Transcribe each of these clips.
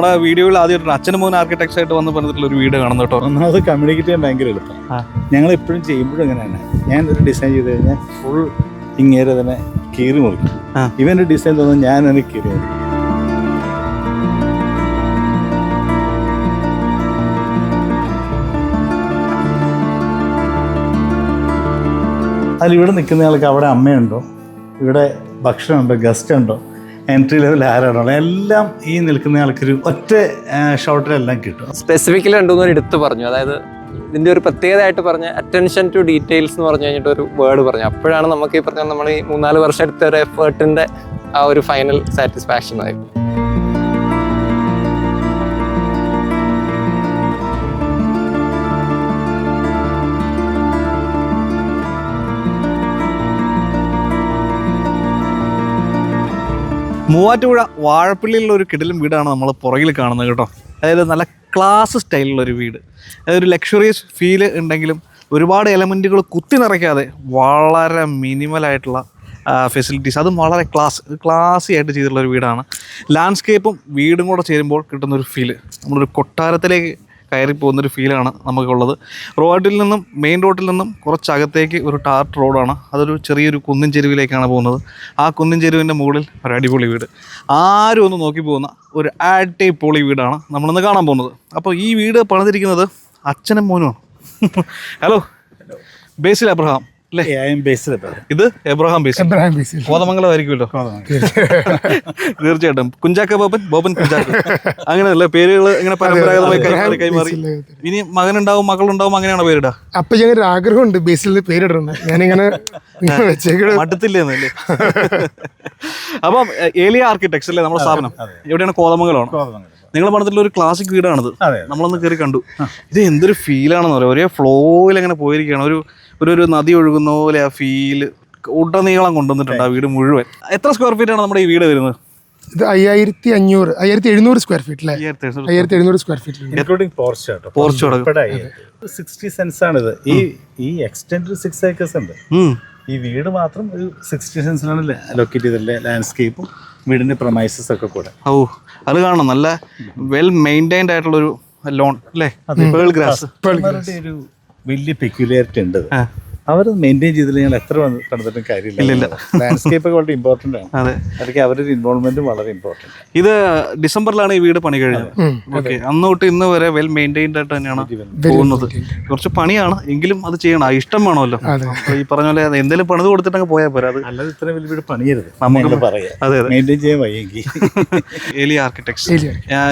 നമ്മുടെ വീഡിയോയിൽ ആദ്യമായിട്ട് അച്ഛൻ മോൻ ആർക്കിടെക്ചർ ആയിട്ട് വന്ന് പറഞ്ഞിട്ടുള്ള ഒരു വീട് കാണുന്നു കേട്ടോ. ഒന്നാമത് കമ്മ്യൂണിക്കേറ്റ് ചെയ്യാൻ ഭയങ്കര എളുപ്പം. ഞങ്ങൾ എപ്പോഴും ചെയ്യുമ്പോഴും അങ്ങനെയാണ് ഞാൻ ഒരു ഡിസൈൻ ചെയ്ത് കഴിഞ്ഞാൽ ഫുൾ ഇങ്ങേരെ തന്നെ കീറി മുറിക്കും. ഇവന്റെ ഇവന്റെ ഡിസൈൻ തോന്നുന്നു ഞാൻ തന്നെ കീറി മുറിക്കും. അതിൽ ഇവിടെ നിൽക്കുന്ന ആൾക്ക് അവിടെ അമ്മയുണ്ടോ? ഇവിടെ ഭക്ഷണമുണ്ടോ? ഗസ്റ്റ് ഉണ്ടോ? എൻട്രി ലെവൽ ആരാണോ? എല്ലാം ഈ നിൽക്കുന്ന ആൾക്കൊരു ഒറ്റ ഷോട്ടിലെല്ലാം കിട്ടും. സ്പെസിഫിക്കലി രണ്ടുമൂന്ന് എടുത്തു പറഞ്ഞു. അതായത് ഇതിന്റെ ഒരു പ്രത്യേകതയായിട്ട് പറഞ്ഞ അറ്റൻഷൻ ടു ഡീറ്റെയിൽസ് എന്ന് പറഞ്ഞു കഴിഞ്ഞിട്ട് ഒരു വേർഡ് പറഞ്ഞു. അപ്പോഴാണ് നമുക്ക് ഈ പറഞ്ഞ നമ്മൾ ഈ മൂന്നാൽ വർഷം എടുത്ത ഒരു എഫേർട്ടിന്റെ ആ ഒരു ഫൈനൽ സാറ്റിസ്ഫാക്ഷൻ ആയിരുന്നു മൂവാറ്റുപുഴ വാഴപ്പള്ളിയിലുള്ള ഒരു കിടിലും വീടാണ് നമ്മൾ പുറകിൽ കാണുന്നത് കേട്ടോ. അതായത് നല്ല ക്ലാസ് സ്റ്റൈലിലുള്ള ഒരു വീട്. അതായത് ഒരു ലക്ഷറിയസ് ഫീൽ ഉണ്ടെങ്കിലും ഒരുപാട് എലമെന്റുകൾ കുത്തി നിറയ്ക്കാതെ വളരെ മിനിമലായിട്ടുള്ള ഫെസിലിറ്റീസ് അതും വളരെ ക്ലാസ് ക്ലാസി ആയിട്ട് ചെയ്തിട്ടുള്ള ഒരു വീടാണ്. ലാൻഡ്സ്കേപ്പും വീടും കൂടെ ചേരുമ്പോൾ കിട്ടുന്ന ഒരു ഫീൽ നമ്മളൊരു കൊട്ടാരത്തിലേക്ക് കയറി പോകുന്നൊരു ഫീലാണ് നമുക്കുള്ളത്. റോഡിൽ നിന്നും മെയിൻ റോഡിൽ നിന്നും കുറച്ചകത്തേക്ക് ഒരു ടാർട്ട് റോഡാണ്. അതൊരു ചെറിയൊരു കുന്നിൻ ചെരുവിലേക്കാണ് പോകുന്നത്. ആ കുന്നിൻ ചെരുവിന്റെ മുകളിൽ ഒരു അടിപൊളി വീട്. ആരും ഒന്ന് നോക്കി പോകുന്ന ഒരു അടിപൊളി വീടാണ് നമ്മളിന്ന് കാണാൻ പോകുന്നത്. അപ്പോൾ ഈ വീട് പണിതിരിക്കുന്നത് അച്ഛനും മോനുമാണ്. Hello Basil Abraham. ഇത് എബ്രഹാം ബേസ് എബ്രഹാം കോതമംഗലമായിരിക്കുമല്ലോ. തീർച്ചയായിട്ടും. കുഞ്ചാക്ക ബോബൻ ബോബൻ കുഞ്ചാക്ക. അങ്ങനെയല്ലേ? പേരുകൾ ഇങ്ങനെ പരമ്പരാഗതമായി കൈമാറി കൈമാറി ഇനി മകനുണ്ടാവും മകളുണ്ടാവും അങ്ങനെയാണോ പേരിടാ? അപ്പൊ ഞങ്ങൾ ഒരു ആഗ്രഹമുണ്ട് ബേസിൽ പേരിടണം ഞാനിങ്ങനെ മട്ടത്തില്ലേന്നല്ലേ അപ്പം ഏലിയ ആർക്കിടെക്ട്സ് അല്ലേ നമ്മുടെ സ്ഥാപനം? എവിടെയാണ് കോതമംഗലമാണ്? നിങ്ങൾ പണത്തിലുള്ള ഒരു ക്ലാസിക് വീടാണിത് അതെ. നമ്മളൊന്ന് കയറി കണ്ടു. ഇത് എന്തൊരു ഫീലാണെന്ന് പറയാം ഒരേ ഫ്ലോയിൽ അങ്ങനെ പോയിരിക്കുകയാണ്. ഒരു ഒരു ഒരു നദി ഒഴുകുന്ന പോലെ ആ ഫീൽ ഉടനീളം കൊണ്ടുവന്നിട്ടുണ്ട് ആ വീട് മുഴുവൻ. എത്ര സ്ക്വയർ ഫീറ്റ് ആണ് നമ്മുടെ ഈ വീട് വരുന്നത്? ഇത് അയ്യായിരത്തി അഞ്ഞൂറ് അയ്യായിരത്തി എഴുന്നൂറ് സ്ക്വയർ ഫീറ്റ് അല്ലേ അയ്യായിരത്തി എഴുന്നൂറ് സ്ക്വയർ ഫീറ്റ് ഇൻക്ലൂഡിംഗ് പോർച്ച് കേട്ടോ പോർച്ച് അടക്കം. സിക്സ്റ്റി സെൻസ് ആണ് ഇത് ഈ ഈ എക്സ്റ്റെൻഡ് സിക്സ് ഏക്കേഴ്സ് ഉണ്ട്. ഈ വീട് മാത്രം ഒരു സിക്സ്റ്റി സെൻസിലാണ് ലൊക്കേറ്റ് ചെയ്തല്ലേ ലാൻഡ്സ്കേപ്പും വീടിന്റെ പ്രൊമൈസസ് ഒക്കെ കൂടെ. ഓ അത് കാണണം. നല്ല വെൽ മെയിന്റൈൻഡ് ആയിട്ടുള്ള ഒരു ലോൺ അല്ലേ പേൾ ഗ്രാസ് ഒരു വലിയ പെക്യുലാരിറ്റി ഉണ്ട് അവർ മെയിന്റെയിൻ ചെയ്തില്ല ഞങ്ങൾ എത്ര വന്ന് കണ്ടിട്ടും കാര്യമില്ല. ലാൻഡ്സ്കേപ്പ് ഒക്കെ വളരെ ഇമ്പോർട്ടന്റ് ആണ്. അതെ. അതൊക്കെ അവരുടെ ഇൻവോൾവ്മെന്റും വളരെ ഇമ്പോർട്ടന്റ് ഇത് ഡിസംബറിലാണ് ഈ വീട് പണി കഴിഞ്ഞത്. ഓക്കെ അന്ന് തൊട്ട് ഇന്ന് വരെ വെൽ മെയിന്റൈൻഡ് ആയിട്ട് തന്നെയാണ് പോകുന്നത്. കുറച്ച് പണിയാണ് എങ്കിലും അത് ചെയ്യണം. ആ ഇഷ്ടം വേണമല്ലോ. ഈ പറഞ്ഞ പോലെ എന്തെങ്കിലും പണിത് കൊടുത്തിട്ടങ്ങ് പോയാൽ പോരാ അത് അല്ലാതെ ഇത്ര വലിയ വീട് പണിയരുത് നമുക്ക് പറയാം അതെ അതെ. മെയിന്റെയിൻ ചെയ്യാൻ വയ്യെങ്കിൽ ഏലി ആർക്കിടെക്ട്സ്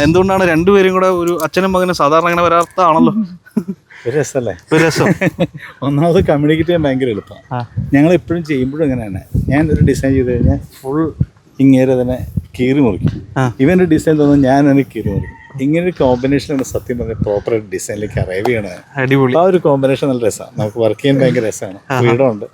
എന്തുകൊണ്ടാണ് രണ്ടുപേരും കൂടെ ഒരു അച്ഛനും മകനും സാധാരണ അങ്ങനെ വരാത്തതാണല്ലോ? ഒരു രസമല്ലേ ഒരു രസം. ഒന്നാമത് കമ്മ്യൂണിക്കേറ്റ് ചെയ്യാൻ ഭയങ്കര എളുപ്പമാണ് ഞങ്ങൾ എപ്പോഴും ചെയ്യുമ്പോഴും അങ്ങനെയാണ് ഞാൻ ഒരു ഡിസൈൻ ചെയ്ത് കഴിഞ്ഞാൽ ഫുൾ ഇങ്ങേരെ തന്നെ കീറി മുറിക്കും. ഇവന്റെ ഡിസൈൻ തോന്നുന്നു ഞാൻ തന്നെ കീറി മുറിക്കും. ഇങ്ങനെ ഒരു കോമ്പിനേഷനാണ് സത്യം പറഞ്ഞാൽ പ്രോപ്പർ ഡിസൈനിലേക്ക് അറൈവ് ചെയ്യണത്. അടിപൊളി. ആ ഒരു കോമ്പിനേഷൻ നല്ല രസമാണ് നമുക്ക് വർക്ക് ചെയ്യാൻ ഭയങ്കര രസമാണ് വീടുണ്ട്.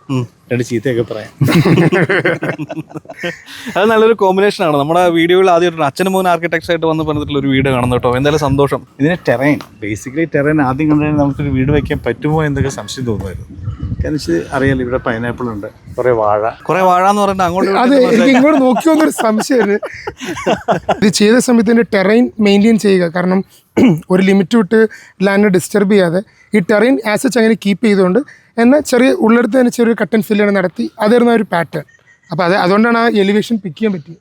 രണ്ട് ചീത്തയൊക്കെ പറയാം. അത് നല്ലൊരു കോമ്പിനേഷൻ ആണ്. നമ്മുടെ വീഡിയോയിൽ ആദ്യമായിട്ട് അച്ഛനും മോൻ ആർക്കിടെക്ചർ ആയിട്ട് വന്ന് പറഞ്ഞിട്ടുള്ള ഒരു വീട് കാണുന്നു കേട്ടോ. എന്തായാലും സന്തോഷം. ഇതിന് ടെറൈൻ ബേസിക്കലി ടെറൈൻ ആദ്യം കണ്ടുകഴിഞ്ഞാൽ നമുക്കൊരു വീട് വയ്ക്കാൻ പറ്റുമോ എന്നൊക്കെ സംശയം തോന്നുമായിരുന്നു. വെച്ചാൽ അറിയാലോ ഇവിടെ പൈനാപ്പിൾ ഉണ്ട്. കുറേ വാഴ. കുറെ വാഴ എന്ന് പറഞ്ഞിട്ട് അങ്ങോട്ട് അതെ എനിക്ക് ഇങ്ങോട്ട് നോക്കിയോന്നൊരു സംശയമാണ് ഇത് ചെയ്ത സമയത്ത് ഇതിന്റെ ടെറൈൻ മെയിന്റെയിൻ ചെയ്യുക. കാരണം ഒരു ലിമിറ്റ് വിട്ട് ലാൻഡ് ഡിസ്റ്റർബ് ചെയ്യാതെ ഈ ടെറൈൻ ആസ് ആസച്ച് അങ്ങനെ കീപ്പ് ചെയ്തുകൊണ്ട് എന്നാൽ ചെറിയ ഉള്ളിടത്ത് തന്നെ ചെറിയൊരു കട്ടൻ ഫില്ലാണ് നടത്തി അതായിരുന്നു ആ ഒരു പാറ്റേൺ അപ്പോൾ അത് അതുകൊണ്ടാണ് ആ എലിവേഷൻ പിക്ക് ചെയ്യാൻ പറ്റിയത്.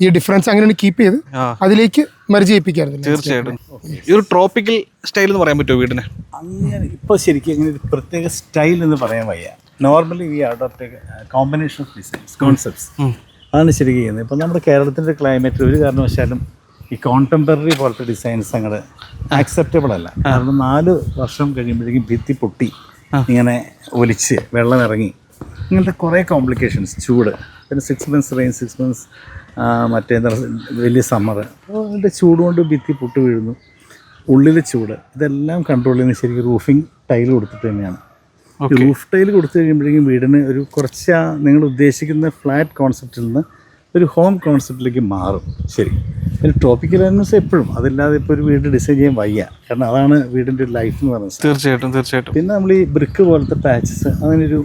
ഈ ഡിഫറൻസ് അങ്ങനെയാണ് കീപ്പ് ചെയ്ത് അതിലേക്ക് മെർജ് ചെയ്യിപ്പിക്കായിരുന്നു തീർച്ചയായിട്ടും. ഈ ഒരു ട്രോപ്പിക്കൽ സ്റ്റൈൽ എന്ന് പറയാൻ പറ്റുമോ വീടിന്? അങ്ങനെ ഇപ്പോൾ ശരിക്കും അങ്ങനെ ഒരു പ്രത്യേക സ്റ്റൈൽ എന്ന് പറയാൻ വയ്യ. നോർമലി ഈ adopt combination of designs concepts അതാണ് ശരിക്കും ചെയ്യുന്നത്. ഇപ്പോൾ നമ്മുടെ കേരളത്തിന്റെ ക്ലൈമറ്റ് ഒരു കാരണവശാലും ഈ കോണ്ടംപററി പോലത്തെ ഡിസൈൻസ് അങ്ങോട്ട് ആക്സെപ്റ്റബിൾ അല്ല. കാരണം നാല് വർഷം കഴിയുമ്പോഴേക്കും ഭിത്തി പൊട്ടി ഇങ്ങനെ ഒലിച്ച് വെള്ളം ഇറങ്ങി. ഇങ്ങനത്തെ കുറേ കോംപ്ലിക്കേഷൻസ് ചൂട്. പിന്നെ six months rain six months മറ്റേ വലിയ സമ്മർ അപ്പോൾ അതിന്റെ ചൂട് കൊണ്ട് ഭിത്തി പൊട്ടി വീഴുന്നു. ഉള്ളിലെ ചൂട്. ഇതെല്ലാം കൺട്രോൾ ചെയ്യുന്നത് ശരിക്കും റൂഫിംഗ് ടൈൽ കൊടുത്തിട്ട് തന്നെയാണ്. റൂഫ് ടൈൽ കൊടുത്തു കഴിയുമ്പോഴേക്കും വീടിന് ഒരു കുറച്ച് നിങ്ങൾ ഉദ്ദേശിക്കുന്ന ഫ്ലാറ്റ് കോൺസെപ്റ്റിൽ നിന്ന് ഒരു ഹോം കോൺസെപ്റ്റിലേക്ക് മാറും. ശരി. ഒരു ട്രോപ്പിക്കൽ ആനിമൽസ് എപ്പോഴും. അതില്ലാതെ ഇപ്പോൾ ഒരു വീട് ഡിസൈൻ ചെയ്യാൻ വയ്യ. കാരണം അതാണ് വീടിന്റെ ഒരു ലൈഫ് എന്ന് പറയുന്നത്. തീർച്ചയായിട്ടും തീർച്ചയായിട്ടും. പിന്നെ നമ്മൾ ഈ ബ്രിക്ക് പോലത്തെ പാച്ചസ് അങ്ങനെ ഒരു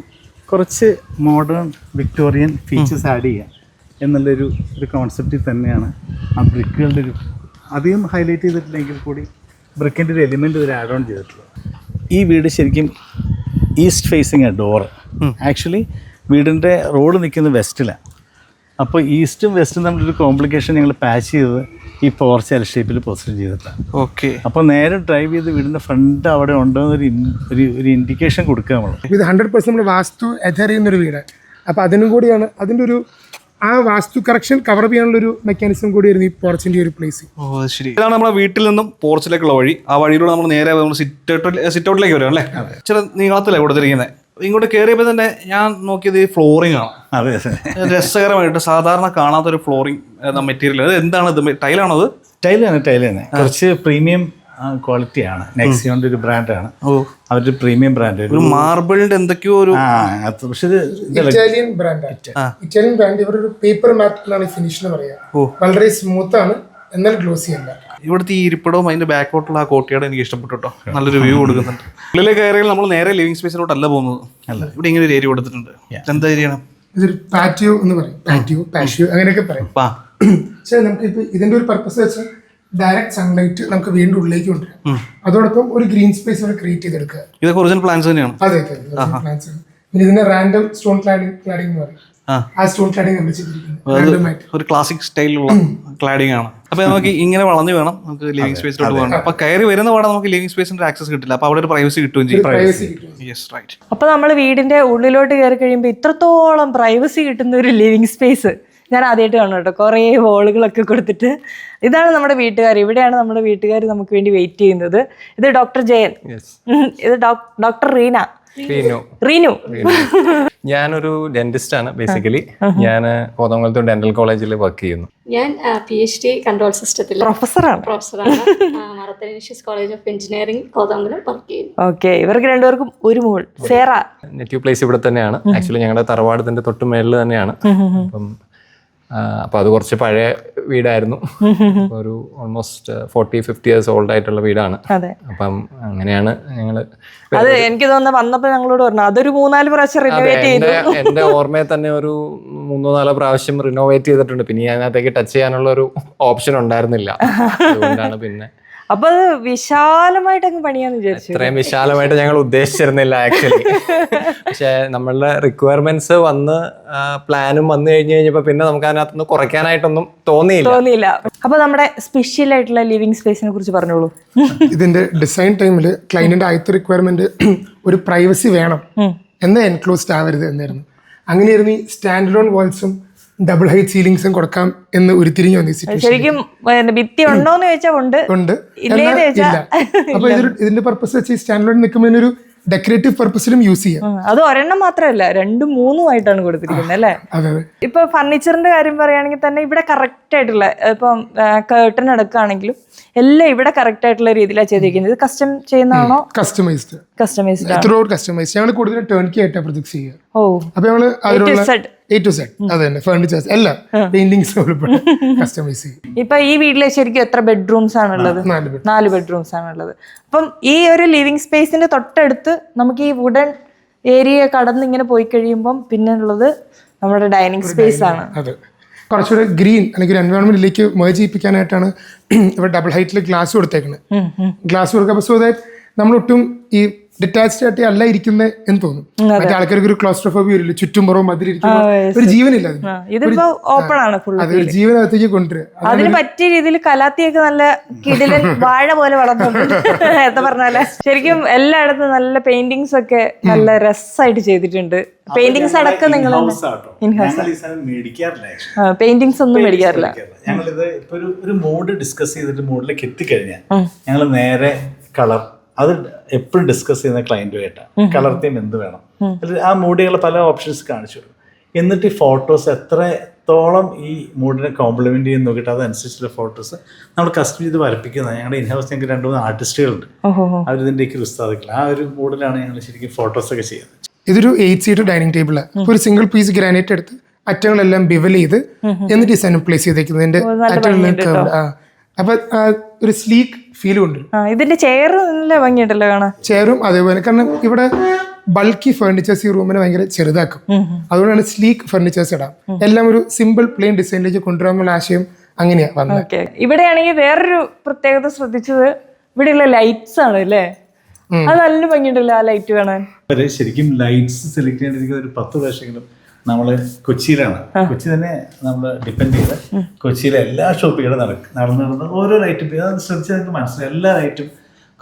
കുറച്ച് മോഡേൺ വിക്ടോറിയൻ ഫീച്ചേഴ്സ് ആഡ് ചെയ്യുക എന്നുള്ളൊരു ഒരു കോൺസെപ്റ്റിൽ തന്നെയാണ് ആ ബ്രിക്കുകളുടെ ഒരു അധികം ഹൈലൈറ്റ് ചെയ്തിട്ടില്ലെങ്കിൽ കൂടി ബ്രിക്കിന്റെ ഒരു എലിമെന്റ് ഇതിൽ ആഡ് ഓൺ ചെയ്തിട്ടുള്ളത്. ഈ വീട് ശരിക്കും ഈസ്റ്റ് ഫേസിങ് ആ ഡോറ് ആക്ച്വലി വീടിന്റെ റോഡ് നിൽക്കുന്നത് വെസ്റ്റിലാണ് അപ്പോൾ ഈസ്റ്റും വെസ്റ്റും തമ്മിലൊരു കോംപ്ലിക്കേഷൻ ഞങ്ങൾ പാച്ച് ചെയ്തത് ഈ പോർച്ച് എൽ ഷേപ്പിൽ പൊസിഷൻ ചെയ്തിട്ടാണ്. ഓക്കെ അപ്പോൾ നേരെ ഡ്രൈവ് ചെയ്ത് വീടിന്റെ ഫ്രണ്ട് അവിടെ ഉണ്ടോ എന്നൊരു ഒരു ഒരു ഇൻഡിക്കേഷൻ കൊടുക്കുക നമ്മൾ ഇത് ഹൺഡ്രഡ് പെർസെന്റ് നമ്മൾ വാസ്തു എഥർ ഒരു വീട്. അപ്പോൾ അതിനും കൂടിയാണ് അതിന്റെ ഒരു ആ വാസ്തു കറക്ഷൻ കവർ ചെയ്യാനുള്ള ഒരു മെക്കാനിസം കൂടി കൂടിയായിരുന്നു ഈ പോർച്ചിന്റെ ഒരു പ്ലേസ് ഓ ശരി. ഇതാണ് നമ്മുടെ വീട്ടിൽ നിന്നും പോർച്ചിലേക്കുള്ള വഴി. ആ വഴിയിലൂടെ നമ്മൾ നേരെ സിറ്റൗട്ടിലേക്ക് സിറ്റ് സിറ്റ് ഔട്ടിലേക്ക് വരും അല്ലേ? ചില നീളത്തിലാണ് കൊടുത്തിരിക്കുന്നത് ഇങ്ങോട്ട് കയറിയപ്പോൾ തന്നെ ഞാൻ നോക്കിയത് ഈ ഫ്ലോറിംഗ് ആണ്. അതെ രസകരമായിട്ട് സാധാരണ കാണാത്ത ഒരു ഫ്ലോറിംഗ് മെറ്റീരിയൽ എന്താണ് ഇത്? ടൈലാണോ അത്? ടൈലാണ് ടൈലാണ് കുറച്ച് പ്രീമിയം ക്വാളിറ്റിയാണ് നെക്സിയോന്റെ ഒരു ബ്രാൻഡാണ് ഓ. അവരുടെ പ്രീമിയം ബ്രാൻഡ് ഒരു മാർബിളിന്റെ എന്തൊക്കെയോ ഒരു പക്ഷെ ഇറ്റാലിയൻ ബ്രാൻഡാണ് ഇറ്റാലിയൻ ബ്രാൻഡ് ഇവരൊരു ഒരു പേപ്പർ മാറ്റിലാണ് ഫിനിഷ് എന്ന് പറയാ. ഓ. വളരെ സ്മൂത്ത് ആണ്. എന്നാൽ ഗ്ലോസി അല്ല. ഇവിടുത്തെ ഈ ഇരിപ്പിടവും അതിന്റെ ബാക്കോട്ടുള്ള ആ കോട്ടയുടെ എനിക്ക് ഇഷ്ടപ്പെട്ടു കേട്ടോ. നല്ലൊരു വ്യൂ കൊടുക്കുന്നുണ്ട്. ഉള്ളിലെ കയറിയാൽ നമ്മൾ നേരെ ലിവിംഗ് സ്പേസിലോട്ടല്ല പോകുന്നത്. ഇവിടെ ഇങ്ങനെ ഒരു ഏരിയ കൊടുത്തിട്ടുണ്ട്. എന്താ ഏരിയ ഇതൊരു പാറ്റിയോ എന്ന് പറയും. പാറ്റിയോ പാഷ്യോ അങ്ങനെയൊക്കെ പറയും. പക്ഷേ നമുക്ക് ഇപ്പൊ ഇതിന്റെ ഒരു പർപ്പസ് വെച്ചാൽ ഡയറക്റ്റ് സൺലൈറ്റ് നമുക്ക് വീണ്ടും ഉള്ളിലേക്ക് കൊണ്ടുവരാം അതോടൊപ്പം ഒരു ഗ്രീൻ സ്പേസ് ഇവിടെ ക്രിയേറ്റ് ചെയ്തെടുക്കുക. ഇതൊക്കെ ഒറിജിനൽ പ്ലാൻസ് തന്നെയാണ്? അതെ അതെ പ്ലാൻസ് ആണ്. പിന്നെ ഇതിന്റെ റാൻഡം സ്റ്റോൺ ക്ലാഡിംഗ് ക്ലാഡിംഗ് എന്ന് പറയും. ആ. സ്റ്റോൺ ക്ലാഡിംഗ് നമ്മൾ ചെയ്തിരിക്കുന്നത് ഒരു ക്ലാസിക് സ്റ്റൈലുള്ള ക്ലാഡിംഗ് ആണ്. അപ്പൊ നമുക്ക് ഇങ്ങനെ വളഞ്ഞു വേണം. നമുക്ക് ലിവിംഗ് സ്പേസിലോട്ട് പോകണം അപ്പൊ കയറി വരുന്ന പാടെ നമുക്ക് ലിവിംഗ് സ്പേസിന്റെ ആക്സസ് കിട്ടില്ല. അപ്പൊ അവിടെ ഒരു പ്രൈവസി കിട്ടുകയും ചെയ്യും. പ്രൈവസി കിട്ടും യെസ് റൈറ്റ് അപ്പൊ നമ്മൾ വീടിന്റെ ഉള്ളിലോട്ട് കയറി കഴിയുമ്പോൾ ഇത്രത്തോളം പ്രൈവസി കിട്ടുന്ന ഒരു ലിവിംഗ് സ്പേസ് ഞാൻ ആദ്യമായിട്ട് കാണും കേട്ടോ. കുറേ വോളുകളൊക്കെ കൊടുത്തിട്ട്. ഇതാണ് നമ്മുടെ വീട്ടുകാർ ഇവിടെയാണ് നമ്മുടെ വീട്ടുകാർ നമുക്ക് വേണ്ടി വെയിറ്റ് ചെയ്യുന്നത്. ഇത് ഡോക്ടർ ജയൻ. ഇത് ഡോക്ടർ റീന. റീനു. റീനു. ഞാനൊരു ഡെന്റിസ്റ്റ് ആണ് ബേസിക്കലി ഞാൻ കോതമംഗലത്ത് ഡെന്റൽ കോളേജിൽ വർക്ക് ചെയ്യുന്നു. ഞാൻ പി എച്ച് ഡി കൺട്രോൾ സിസ്റ്റത്തിൽ പ്രൊഫസറാണ് പ്രൊഫസറാണ് Mar Athanasius college of engineering Kothamangalam work ചെയ്യുന്നു. ഓക്കെ ഇവർക്ക് രണ്ടുപേർക്കും ഒരു മോൾ. സേറ. നെറ്റീവ് പ്ലേസ് ഇവിടെ തന്നെയാണ്. ആക്ച്വലി ഞങ്ങളുടെ തറവാടത്തിന്റെ തൊട്ട് മേളിൽ തന്നെയാണ്. അപ്പം ആ, അപ്പൊ അത് കുറച്ച് പഴയ വീടായിരുന്നു. ഒരു almost forty fifty years old ആയിട്ടുള്ള വീടാണ്. അപ്പം അങ്ങനെയാണ് ഞങ്ങൾ അത് എനിക്ക് തോന്നുന്നു വന്നപ്പോൾ ഞങ്ങളോട് പറഞ്ഞു അതൊരു മൂന്നാൽ പ്രാവശ്യം റിനോവേറ്റ് ചെയ്തു. എന്റെ ഓർമ്മയെ ഓർമ്മയിൽ തന്നെ ഒരു മൂന്നോ നാലോ പ്രാവശ്യം റിനോവേറ്റ് ചെയ്തിട്ടുണ്ട്. പിന്നെ ഞാൻ അതിനകത്തേക്ക് ടച്ച് ചെയ്യാനുള്ള ഒരു ഓപ്ഷൻ ഉണ്ടായിരുന്നില്ല. അതുകൊണ്ടാണ് പിന്നെ അപ്പൊ അത് വിശാലമായിട്ട് അങ്ങ് പണിയാന്ന് വിചാരിച്ചു. ഇത്രയും വിശാലമായിട്ട് ഞങ്ങൾ ഉദ്ദേശിച്ചിരുന്നില്ല ആക്ച്വലി പക്ഷെ നമ്മളുടെ റിക്വയർമെന്റ്സ് വന്ന് പ്ലാനും വന്നു കഴിഞ്ഞു കഴിഞ്ഞപ്പോ പിന്നെ നമുക്ക് അതിനകത്തുനിന്ന് കുറയ്ക്കാനായിട്ടൊന്നും തോന്നിയില്ല. തോന്നിയില്ല. അപ്പൊ നമ്മുടെ സ്പെഷ്യൽ ആയിട്ടുള്ള ലിവിംഗ് സ്പേസിനെ കുറിച്ച് പറഞ്ഞോളൂ. ഇതിന്റെ ഡിസൈൻ ടൈമിൽ ക്ലൈന്റിന്റെ ആദ്യത്തെ റിക്വയർമെന്റ് ഒരു പ്രൈവസി വേണം എന്ന് എൻക്ലോസ്ഡ് ആവരുത് എന്നായിരുന്നു. അങ്ങനെയായിരുന്നു ഈ സ്റ്റാൻഡ് ലോൺ വാൾസും ഡബിൾ ഹൈറ്റ് സീലിംഗ്സും കൊടുക്കാം എന്ന് ഉരുത്തിരിഞ്ഞു വന്ന ശരിക്കും ഭിത്തി ഉണ്ടോന്ന് ചോദിച്ചാൽ ഉണ്ട്. ഉണ്ട്. ഇല്ല അപ്പൊ ഇതൊരു ഇതിന്റെ പർപ്പസ് വെച്ച് ഈ സ്റ്റാൻഡ് ലോൺ നിൽക്കുമ്പോൾ ഒരു ഡെക്കറേറ്റീവ് പർപ്പസിലും യൂസ് ചെയ്യാം. അത് ഒരെണ്ണം മാത്രമല്ല രണ്ടും മൂന്നും ആയിട്ടാണ് കൊടുത്തിരിക്കുന്നത് അല്ലേ? ഇപ്പൊ ഫർണിച്ചറിന്റെ കാര്യം പറയുകയാണെങ്കിൽ തന്നെ ഇവിടെ കറക്റ്റ് ആയിട്ടുള്ള ഇപ്പം കേട്ടൺ എടുക്കുകയാണെങ്കിലും എല്ലാം ഇവിടെ കറക്റ്റ് ആയിട്ടുള്ള രീതിയിലാണ് ചെയ്തിരിക്കുന്നത്. ഇത് കസ്റ്റം ചെയ്യുന്നതാണോ? കസ്റ്റമൈസ്ഡ് കസ്റ്റമൈസ്ഡ് കസ്റ്റമൈസ്ഡ് ഞങ്ങൾ കൂടുതലും ടേൺ കി ആയിട്ടാണ് പ്രൊജക്ട് ചെയ്യുക. അപ്പൊ ഞങ്ങൾ അതിലുള്ള. എ ടു അതെ തന്നെ. ഫർണിച്ചേഴ്സ് എല്ലാം പെയിന്റിങ്സ് കസ്റ്റമൈസ് ചെയ്യും. ഇപ്പൊ ഈ വീട്ടിലെ ശരിക്കും എത്ര ബെഡ്റൂംസ് ആണുള്ളത്? നാല് ബെഡ്റൂംസ് ആണുള്ളത്. അപ്പം ഈ ഒരു ലിവിങ് സ്പേസിന്റെ തൊട്ടടുത്ത് നമുക്ക് ഈ വുഡൻ ഏരിയ കടന്ന് ഇങ്ങനെ പോയി കഴിയുമ്പം പിന്നെ ഉള്ളത് നമ്മുടെ ഡൈനിങ് സ്പേസ് ആണ്. അതെ. കുറച്ചുകൂടെ ഗ്രീൻ അല്ലെങ്കിൽ ഒരു എൻവയോൺമെന്റിലേക്ക് മേജ് ചെയ്യിപ്പിക്കാനായിട്ടാണ് ഇവിടെ ഡബിൾ ഹൈറ്റിൽ ഗ്ലാസ് കൊടുത്തേക്കുന്നത് ഗ്ലാസ് കൊടുക്കുക സോ ദാറ്റ് നമ്മളൊട്ടും ഈ ഡിറ്റാച്ച്ഡ് ആയിട്ട് അല്ല ഇരിക്കുന്നത് എന്ന് തോന്നും. മറ്റേ ആൾക്കാർക്ക് ഒരു ക്ലോസ്ട്രോഫോബി വരില്ല ചുറ്റുംപുറവും മതിലിരിക്കുമ്പോൾ ഒരു ജീവനില്ല ഇതിപ്പോ ഓപ്പൺ ആണ് ഫുൾ അത് ഒരു ജീവനകത്തേക്ക് കൊണ്ടുവരിക. അതിന് പറ്റിയ രീതിയിൽ കലാത്തിയൊക്കെ നല്ല കിടിലൻ വാഴ പോലെ വളർന്നുണ്ട്. എന്താ പറഞ്ഞാൽ. ശരിക്കും എല്ലായിടത്തും നല്ല പെയിന്റിങ്സ് ഒക്കെ നല്ല രസമായിട്ട് ചെയ്തിട്ടുണ്ട്. പെയിന്റിങ്സ് അടക്കം നിങ്ങൾ. പെയിന്റിങ്സ് ഒന്നും മേടിക്കാറില്ല. ഞങ്ങളിത് ഇപ്പൊ ഒരു ഒരു മോഡ് ഡിസ്കസ് ചെയ്തിട്ട് മോഡിലേക്ക് എത്തിക്കഴിഞ്ഞാൽ ഞങ്ങൾ നേരെ കളർ അത് എപ്പോഴും ഡിസ്കസ് ചെയ്യുന്ന ക്ലയന്റുമായിട്ടാണ് കളർ തീം എന്ത് വേണം. ആ മൂഡികൾ പല ഓപ്ഷൻസ് കാണിച്ചു കൊടുക്കും എന്നിട്ട് ഈ ഫോട്ടോസ് എത്രത്തോളം ഈ മൂഡിനെ കോംപ്ലിമെന്റ് ചെയ്യുന്ന നോക്കിയിട്ട് അതനുസരിച്ചുള്ള ഫോട്ടോസ് നമ്മൾ കസ്റ്റം ചെയ്ത് വരപ്പിക്കുന്നത് ഞങ്ങളുടെ ഇൻഹൗസ് ഞങ്ങൾക്ക് രണ്ട് മൂന്ന് ആർട്ടിസ്റ്റുകളുണ്ട് അവരിതിന്റെ ഉസ്താദിക്കില്ല ആ ഒരു മൂഡിലാണ് ഞങ്ങൾ ശരിക്കും ഫോട്ടോസ് ഫോട്ടോസൊക്കെ ചെയ്യുന്നത്. ഇതൊരു എയ്റ്റ് സീറ്റ് ഡൈനിങ് ടേബിൾ ഒരു സിംഗിൾ പീസ് ഗ്രാനൈറ്റ് എടുത്ത് അറ്റങ്ങളെല്ലാം ബിവൽ ചെയ്ത് എന്നിട്ട് ഈ സാധനം പ്ലേസ് ചെയ്തേക്കുന്നത്. അപ്പൊ ഒരു സ്ലീക്ക് ഫീൽ ഉണ്ട്. ആ ഇതിന്റെ ചെയർ നല്ല ഭംഗിയുണ്ടല്ലോ കാണാൻ. ചെയറും അതേപോലെ കാരണം ഇവിടെ ബൾക്കി ഫേർണിച്ചേഴ്സ് ഈ റൂമിനെ ഭയങ്കര ചെറുതാക്കും. അതുകൊണ്ടാണ് സ്ലീക്ക് ഫേർണിച്ചേഴ്സ് ഇടാം. എല്ലാം ഒരു സിമ്പിൾ പ്ലെയിൻ ഡിസൈനിലേക്ക് കൊണ്ടുവരാനുള്ള ആശയം അങ്ങനെയാ വന്നത്. ഇവിടെയാണെങ്കിൽ വേറൊരു പ്രത്യേകത ശ്രദ്ധിച്ചത് ഇവിടെയുള്ള ലൈറ്റ്സ് ആണ് അല്ലേ? അത് നല്ല ഭംഗിയുണ്ടല്ലോ ആ ലൈറ്റ് കാണാൻ. ശരിക്കും ലൈറ്റ്സ് സെലക്ട് ചെയ്യേണ്ടിരിക്കുന്ന ഒരു പത്ത് വർഷമെങ്കിലും നമ്മൾ കൊച്ചിയിലാണ്. കൊച്ചി തന്നെ നമ്മൾ ഡിപ്പെൻഡ് ചെയ്ത് കൊച്ചിയിലെ എല്ലാ ഷോപ്പുകളും നടക്കും നടന്ന് നടന്ന് ഓരോ അത് ശ്രദ്ധിച്ചാൽ നിങ്ങൾക്ക് മനസ്സിലായി. എല്ലാ ലൈറ്റും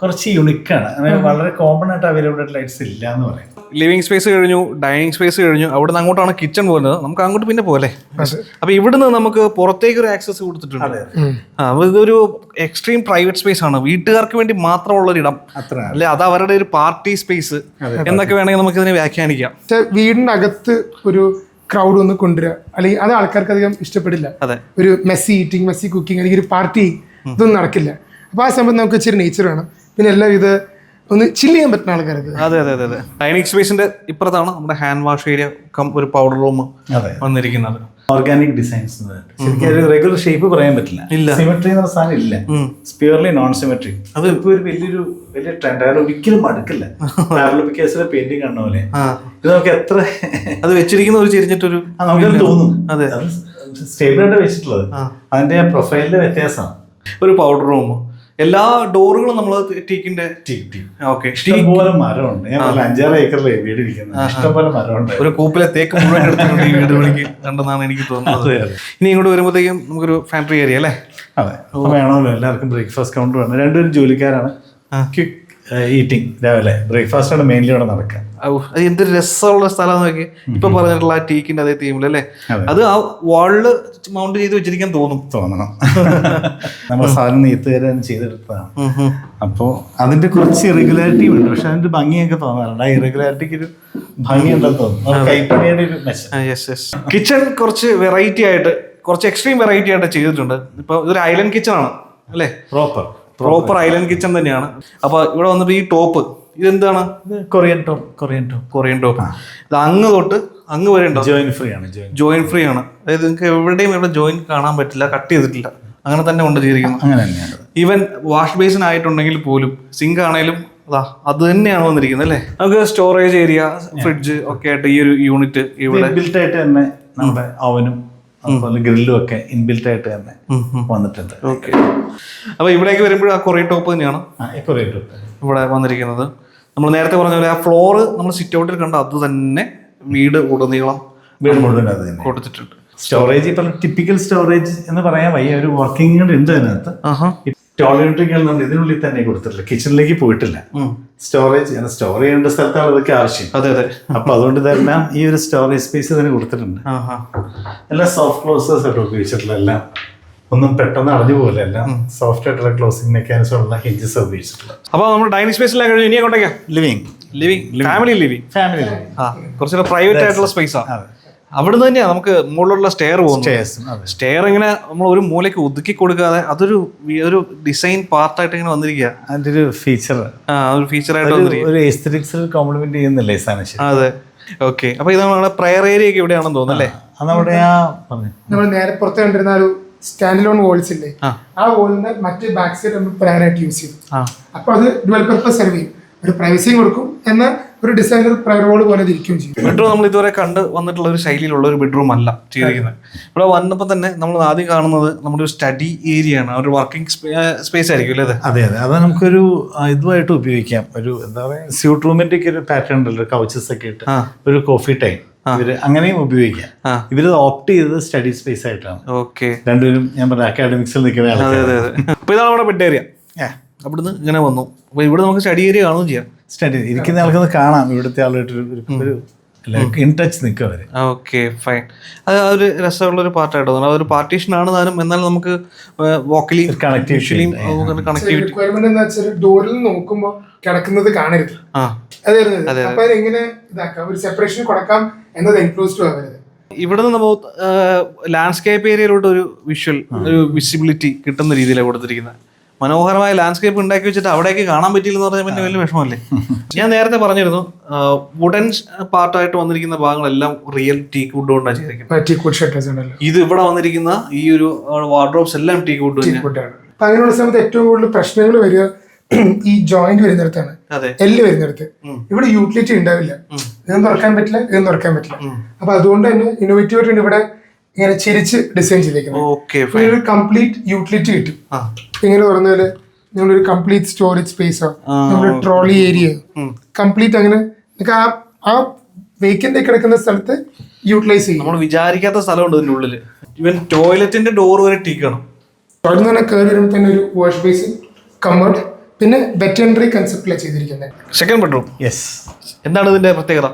കുറച്ച് യുണിക്കാണ് അതായത് വളരെ കോമൺ ആയിട്ട് അവൈലബിൾ ആയിട്ട് ലൈറ്റ്സ് ഇല്ല എന്ന് പറയും. ലിവിംഗ് സ്പേസ് കഴിഞ്ഞു ഡൈനിങ് സ്പേസ് കഴിഞ്ഞു. അവിടെ നിന്ന് അങ്ങോട്ടാണ് കിച്ചൺ പോകുന്നത്. നമുക്ക് അങ്ങോട്ട് പിന്നെ പോലെ അപ്പൊ ഇവിടുന്ന് നമുക്ക് പുറത്തേക്ക് ഒരു ആക്സസ് കൊടുത്തിട്ടുണ്ട്. അപ്പൊ ഇതൊരു എക്സ്ട്രീം പ്രൈവറ്റ് സ്പേസ് ആണ്. വീട്ടുകാർക്ക് വേണ്ടി മാത്രമുള്ള ഒരു ഇടം. അത്ര. അല്ലെ? അത് അവരുടെ ഒരു പാർട്ടി സ്പേസ് എന്നൊക്കെ വേണമെങ്കിൽ നമുക്ക് ഇതിനെ വ്യാഖ്യാനിക്കാം. വീടിന്റെ അകത്ത് ഒരു ക്രൗഡ് ഒന്ന് കൊണ്ടുവരിക. അല്ലെങ്കിൽ അത് ആൾക്കാർക്ക് അധികം ഇഷ്ടപ്പെടില്ല. അതെ. ഒരു മെസ്സി ഈറ്റിംഗ് മെസ്സി കുക്കിംഗ് അല്ലെങ്കിൽ ഒരു പാർട്ടി ഇതൊന്നും നടക്കില്ല. അപ്പോൾ ആ സമയത്ത് നമുക്ക് ഇച്ചിരി നേച്ചർ വേണം. പിന്നെ എല്ലാം ഇത് ഒന്ന് ചില്ല് ചെയ്യാൻ പറ്റുന്ന ആൾക്കാർക്ക്. അതെ അതെ അതെ അതെ. ഡൈനിങ് സ്പേസിന്റെ ഇപ്പുറത്താണ് നമ്മുടെ ഹാൻഡ് വാഷ് ഏരിയ കം ഒരു പൗഡർ റൂം അതെ. വന്നിരിക്കുന്നത്. ഓർഗാനിക് ഡിസൈൻസ് ശരിക്കും ഒരു റെഗുലർ ഷേപ്പ് പറയാൻ പറ്റില്ല. ഇല്ല. സിമെട്രി എന്ന സാധനം ഇല്ല. പ്യൂർലി നോൺ സിമെട്രി അത് ഇപ്പൊ ഒരു വലിയൊരു വലിയ ട്രെൻഡ് അയാൾ ഒരിക്കലും മടുക്കില്ല. പാരലോപിക്കേസിലെ പെയിന്റിംഗ് കാണുന്ന പോലെ. ഇത് നമുക്ക് എത്ര അത് വെച്ചിരിക്കുന്ന ഒരു ചെരിഞ്ഞിട്ടൊരു നമുക്ക് തോന്നും. അതെ. സ്റ്റേബിൾ ആയിട്ട് വെച്ചിട്ടുള്ളത്. അതിന്റെ പ്രൊഫൈലിന്റെ വ്യത്യാസമാണ്. ഒരു പൗഡർ റൂം എല്ലാ ഡോറുകളും നമ്മൾ ടീക്കിന്റെ ഓക്കെ. ഇഷ്ടംപോലെ മരമുണ്ട്. ഞാൻ അഞ്ചാറ് ഏക്കറിലെ വീട് ഇരിക്കുന്നത് ഇഷ്ടംപോലെ മരമുണ്ട്. ഒരു കൂപ്പിലെ തേക്ക് മുഴുവൻ എടുത്തിട്ടുണ്ട് ഈ വീട് പണിക്ക് കണ്ടെന്നാണ് എനിക്ക് തോന്നുന്നത്. ഇനി ഇങ്ങോട്ട് വരുമ്പോഴത്തേക്കും നമുക്കൊരു ഫാക്ടറി ഏരിയ അല്ലേ? അതെ. വേണമല്ലോ എല്ലാവർക്കും ബ്രേക്ക്ഫാസ്റ്റ് കൗണ്ടർ വേണം. രണ്ടുപേരും ജോലിക്കാരാണ്. ക്വിക്ക് ഈറ്റിംഗ് രാവിലെ. ബ്രേക്ക്ഫാസ്റ്റ് ആണ് മെയിൻലി ഇവിടെ നടക്കുക. ഓ അത് എന്ത് രസമുള്ള സ്ഥലം നോക്കി. ഇപ്പൊ പറഞ്ഞിട്ടുള്ള ആ ടീക്കിന്റെ അതേ തീമിൽ അല്ലേ? അത്. ആ വാളിൽ മൗണ്ട് ചെയ്ത് വെച്ചിരിക്കാൻ തോന്നും. തോന്നണം. നമ്മൾ സാധനം നെയ്ത്തുകാരൻ ചെയ്തെടുത്തതാണ്. അപ്പോൾ അതിന്റെ കുറച്ച് ഇറഗുലാരിറ്റി ഉണ്ട്. പക്ഷെ അതിന്റെ ഭംഗിയൊക്കെ തോന്നാറുണ്ട്. ആ ഇറഗുലാരിറ്റിക്ക് ഒരു ഭംഗി ഉണ്ടെന്ന് തോന്നുന്നു കൈപ്പണിയുടെ ഒരു കിച്ചൺ കുറച്ച് വെറൈറ്റി ആയിട്ട് കുറച്ച് എക്സ്ട്രീം വെറൈറ്റി ആയിട്ട് ചെയ്തിട്ടുണ്ട്. ഇപ്പൊ ഇതൊരു ഐലൻഡ് കിച്ചൺ ആണ്. അല്ലേ? പ്രോപ്പർ പ്രോപ്പർ ഐലൻഡ് കിച്ചൺ തന്നെയാണ്. അപ്പൊ ഇവിടെ വന്നിട്ട് ഈ ടോപ്പ് ഇതെന്താണ്? Korean top Korean top Korean top ഇത് അങ്ങ് തൊട്ട് അങ്ങ് വരെ ഉണ്ടോ? ജോയിൻ ഫ്രീ ആണ് ജോയിൻ ജോയിൻ ഫ്രീ ആണ്. അതായത് നിങ്ങൾക്ക് എവിടെയും ഇവിടെ ജോയിൻ കാണാൻ പറ്റില്ല കട്ട് ചെയ്തിട്ടില്ല. അങ്ങനെ തന്നെ കൊണ്ട് ചെയ്തിരിക്കുന്നത് അങ്ങനെ തന്നെയാണ്. ഈവൻ വാഷ് ബേസിൻ ആയിട്ടുണ്ടെങ്കിൽ പോലും സിങ്ക് ആണെങ്കിലും അതാ അത് തന്നെയാണ് വന്നിരിക്കുന്നത് അല്ലേ? നമുക്ക് സ്റ്റോറേജ് ഏരിയ ഫ്രിഡ്ജ് ഒക്കെ ആയിട്ട് ഈ ഒരു യൂണിറ്റ് ഇവിടെ ബിൽറ്റ് ആയിട്ട് തന്നെ നമ്മുടെ അവനും അതുപോലെ ഗ്രില്ലും ഒക്കെ ഇൻബിൽറ്റ് ആയിട്ട് തന്നെ വന്നിട്ടുണ്ട്. ഓക്കെ. അപ്പൊ ഇവിടേക്ക് വരുമ്പോഴും ആ കൊറിയൻ ടോപ്പ് തന്നെയാണ്? കൊറിയൻ ടോപ്പ് ഇവിടെ വന്നിരിക്കുന്നത്. നമ്മൾ നേരത്തെ പറഞ്ഞ പോലെ ആ ഫ്ലോറ് നമ്മൾ സിറ്റ് ഔട്ടിൽ കണ്ട അത് തന്നെ വീട് ഉടനീളം വീട് മുഴുവൻ അത് തന്നെ. കൊടുത്തിട്ടുണ്ട്. സ്റ്റോറേജ് ഇപ്പം ടിപ്പിക്കൽ സ്റ്റോറേജ് എന്ന് പറയാൻ വയ്യ. ഒരു വർക്കിംഗ് ഉണ്ട് അതിനകത്ത്. ടോയ്ലറ്റ് ഇതിനുള്ളിൽ തന്നെ കൊടുത്തിട്ടില്ല. കിച്ചണിലേക്ക് പോയിട്ടില്ല. സ്റ്റോറേജ് സ്റ്റോർ ചെയ്യേണ്ട സ്ഥലത്താണ് അതൊക്കെ ആവശ്യം. അതെ അതെ. അപ്പൊ അതുകൊണ്ട് തന്നെ ഈ ഒരു സ്റ്റോറേജ് സ്പേസ് തന്നെ കൊടുത്തിട്ടുണ്ട്. ആഹാ. എല്ലാം സോഫ്റ്റ് ക്ലോസേഴ്സ് ആയിട്ട് ഉപയോഗിച്ചിട്ടുള്ള എല്ലാം ഒന്നും പെട്ടെന്ന് അടഞ്ഞു പോലെ എല്ലാം സോഫ്റ്റ് ആയിട്ടുള്ള ക്ലോസിംഗ് മെക്കാനിസം ഉള്ള ഹിഞ്ചസ് ഉപയോഗിച്ചിട്ടുള്ളത്. അപ്പൊ നമ്മൾ ഡൈനിങ് സ്പേസ് സ്പേസിലാണ് കഴിഞ്ഞു. ഇനി കൊണ്ടേക്കാം living living family living family ആ കുറച്ചുകൂടെ പ്രൈവറ്റ് ആയിട്ടുള്ള സ്പേസാണ് അതെ. അവിടുന്ന് തന്നെയാ നമുക്ക് മുകളിലുള്ള സ്റ്റെയർ പോകുന്നത്. സ്റ്റെയർ ഇങ്ങനെ നമ്മൾ ഒരു മൂലയ്ക്ക് ഒതുക്കി കൊടുക്കാതെ അതൊരു ഒരു ഡിസൈൻ പാർട്ടായിട്ട് ഇങ്ങനെ വന്നിരിക്കുക അതിന്റെ ഒരു ഫീച്ചർ ആ ഒരു ഫീച്ചർ ആയിട്ട് ഒരു എസ്തറ്റിക്സിൽ കോംപ്ലിമെന്റ് ചെയ്യുന്നില്ലേ അതെ. ഓക്കെ അപ്പൊ ഇത് നമ്മുടെ പ്രയർ ഏരിയ ഒക്കെ ഇവിടെയാണെന്ന് തോന്നുന്നല്ലേ നമ്മുടെ ആ നമ്മൾ നേരെ പുറത്ത് കണ്ടിരുന്ന ആ ഒരു സ്റ്റാൻഡ് ലോൺ വോൾസ് ഇല്ലേ? ആ. വോളിന്റെ മറ്റ് ബാക്ക് സൈഡ് നമ്മൾ പ്രയർ ആയിട്ട് യൂസ് ചെയ്തു. അപ്പൊ അപ്പോൾ അത് ഡുവൽ പർപ്പസ് സെർവ് ചെയ്യും. ഒരു പ്രൈവസിയും കൊടുക്കും എന്നാൽ ഒരു ഡിസൈനർ പ്രയർ വോൾ പോലെ ഇരിക്കുകയും ചെയ്യും. ബെഡ്റൂം നമ്മൾ ഇതുവരെ കണ്ട് വന്നിട്ടുള്ള ഒരു ശൈലിയിലുള്ള ഒരു ബെഡ്റൂം അല്ല ചെയ്തിരിക്കുന്നത്. ഇവിടെ വന്നപ്പോൾ തന്നെ നമ്മൾ ആദ്യം കാണുന്നത് നമ്മുടെ ഒരു സ്റ്റഡി ഏരിയ ആണ്. ഒരു വർക്കിംഗ് സ്പേസ് ആയിരിക്കും അല്ലേ അതെ? അതെ അത്. നമുക്കൊരു ഇതുമായിട്ട് ഉപയോഗിക്കാം. ഒരു എന്താ പറയുക സ്യൂട്ട് റൂമിന്റെ ഒക്കെ ഒരു പാറ്റേൺ ഉണ്ടല്ലോ കൗച്ചസ് ഒക്കെ ഇട്ട്. ഒരു കോഫി ടൈം ഇവർ അങ്ങനെയും ഉപയോഗിക്കാം. ഇവർ ഓപ്റ്റ് ചെയ്തത് സ്റ്റഡി സ്പേസ് ആയിട്ടാണ്. ഓക്കെ രണ്ടുപേരും ഞാൻ പറഞ്ഞ അക്കാഡമിക്സിൽ നിൽക്കുന്ന ആളാണ് ആൾക്കാർ അതെ അതെ. അപ്പൊ ഇതാണ് നമ്മുടെ ബെഡ് ഏരിയ അവിടുന്ന് ഇങ്ങനെ വന്നു. അപ്പൊ ഇവിടെ നമുക്ക് സ്റ്റഡി ഏരിയ കാണുകയും ചെയ്യാം. സ്റ്റഡി ഇരിക്കുന്ന ആൾക്കൊന്ന് കാണാം. ഇവിടുത്തെ ആളായിട്ട് ഒരു- ഒരു- ഒരു ഇൻ ടച്ച് നിൽക്കും അവർ. Okay fine. അത് ആ ഒരു രസമുള്ള ഒരു പാർട്ടായിട്ട് തോന്നുന്നു അതൊരു പാർട്ടീഷൻ ആണ് താനും എന്നാൽ നമുക്ക് വോക്കലി connectivity. കണക്ടിവിറ്റി റിക്വയർമെന്റ് എന്ന് വെച്ചാൽ ഡോറിൽ നോക്കുമ്പോൾ കിടക്കുന്നത് കാണരുത്. ആ. അതായിരുന്നു. അപ്പൊ അതെങ്ങനെ ഇതാക്കാം? ഒരു സെപ്പറേഷൻ കൊടുക്കാം എന്നത് എൻക്ലോസ് ടു ആവരുത് ഇവിടെ നിന്ന് നമ്മൾ ലാൻഡ്സ്കേപ്പ് ഏരിയയിലോട്ട് ഒരു വിഷ്വൽ ഒരു വിസിബിലിറ്റി കിട്ടുന്ന രീതിയിലാണ് കൊടുത്തിരിക്കുന്നത്. മനോഹരമായ ലാൻഡ്സ്കേപ്പ് ഉണ്ടാക്കി വെച്ചിട്ട് അവിടേക്ക് കാണാൻ പറ്റിയില്ലെന്ന് പറഞ്ഞാൽ പിന്നെ വലിയ വിഷമമല്ലേ? ഞാൻ നേരത്തെ പറഞ്ഞിരുന്നു വുഡൻ പാർട്ടായിട്ട് വന്നിരിക്കുന്ന ഭാഗങ്ങളെല്ലാം റിയൽ ടീക്ക് വുഡ് കൊണ്ടാണ് ചെയ്തിരിക്കുന്നത് ഇത് ഇവിടെ വന്നിരിക്കുന്ന ഈ ഒരു വാർഡ്രോബ്സ് എല്ലാം ടീക്ക് വുഡ് അങ്ങനെയുള്ള സമയത്ത് ഏറ്റവും കൂടുതൽ പ്രശ്നങ്ങൾ വരിക ഈ ജോയിന്റ് വരുന്നിടത്താണ്. അതെ. എല്ല് വരുന്നിടത്ത്. ഇവിടെ യൂട്ടിലിറ്റി ഉണ്ടാവില്ല. ഇതൊന്നും തുറക്കാൻ പറ്റില്ല ഇതൊന്നും തുറക്കാൻ പറ്റില്ല. അപ്പൊ അതുകൊണ്ട് തന്നെ ഇന്നോവേറ്റീവ് ആയിട്ടുണ്ട് ഇവിടെ ഇങ്ങനെ ചിരിച്ച് ഡിസൈൻ ചെയ്തേക്കുന്നത് ഒരു കംപ്ലീറ്റ് യൂട്ടിലിറ്റി കിട്ടും. ഇങ്ങനെ പറഞ്ഞാൽ നമ്മളൊരു കംപ്ലീറ്റ് സ്റ്റോറേജ് സ്പേസോ നമ്മുടെ ട്രോളി ഏരിയ കംപ്ലീറ്റ് അങ്ങനെ നിങ്ങൾക്ക് ആ ആ വേക്കന്റ് കിടക്കുന്ന സ്ഥലത്ത് യൂട്ടിലൈസ് ചെയ്യും. നമ്മൾ വിചാരിക്കാത്ത സ്ഥലമുണ്ട് ഇതിന്റെ ഉള്ളിൽ ഇവൻ ടോയ്ലറ്റിന്റെ ഡോർ വരെ ടീക്കണം. തുടർന്ന് തന്നെ കയറി വരുമ്പോൾ തന്നെ ഒരു വാഷ് ബേസിൻ കമ്മോഡ് പിന്നെ വെറ്റൻഡറി കൺസെപ്റ്റിലാണ് ചെയ്തിരിക്കുന്നത് സെക്കൻഡ് ബെഡ്റൂം യെസ് എന്താണ് ഇതിന്റെ പ്രത്യേകത?